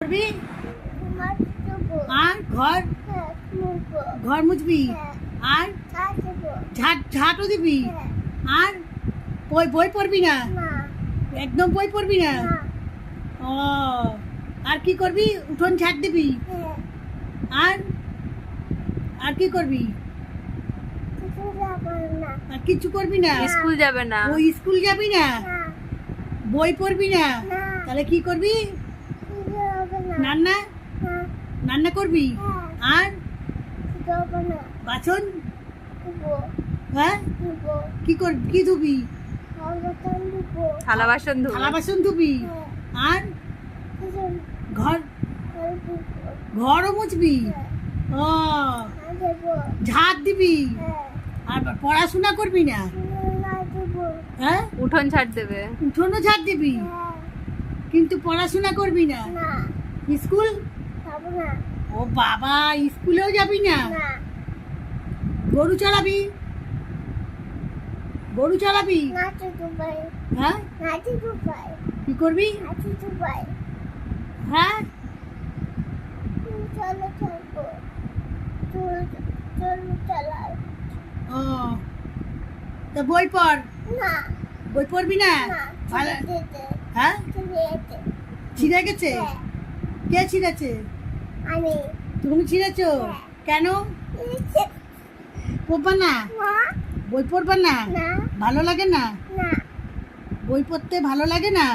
করবি? আর ঘর? হ্যাঁ ঘর মুছবি? হ্যাঁ। আর? ঝাট ঝাঁটও দিবি? হ্যাঁ। আর বই বই পড়বি না? একদম বই পড়বি না? ও আর কি করবি? উঠোন ঝাঁট দিবি? আর আর কি করবি? কিছু যাব না। আর কিছু করবি না? স্কুল যাবে না। ওই স্কুল যাবি না? বই পড়বি না। তাহলে কি করবি? রান্না রান্না করবি? হ্যাঁ আর? বাসন হ্যাঁ? কি কর কি ধুবি? থালা বাসন ধুবে। থালা বাসন ধুবি? আর? ঘর ঘরও মুছবি? হ্যাঁ ও। দেবো ঝাঁট দিবি? হ্যাঁ আর পড়াশোনা করবি না? না হ্যাঁ? উঠোন ছাড় দেবে। উঠোনও ঝাঁট দিবি? কিন্তু পড়াশোনা করবি না? না। স্কুল? ও বাবা স্কুলেও যাবি না? গরু চালাবি? গরু চালাবি? হ্যাঁ? কি করবি? হ্যাঁ? চল চলো চালাই ও। তা বই পড়। না। বই পড়বি না? হ্যাঁ? ছিঁড়ে গেছে? হ্যাঁ, কে ছিঁড়েছে? আমি। তুমি ছিঁড়েছো? হ্যাঁ। কেন? পড়বা না? বই পড়বা না? ভালো লাগে না। বই পড়তে ভালো লাগে না?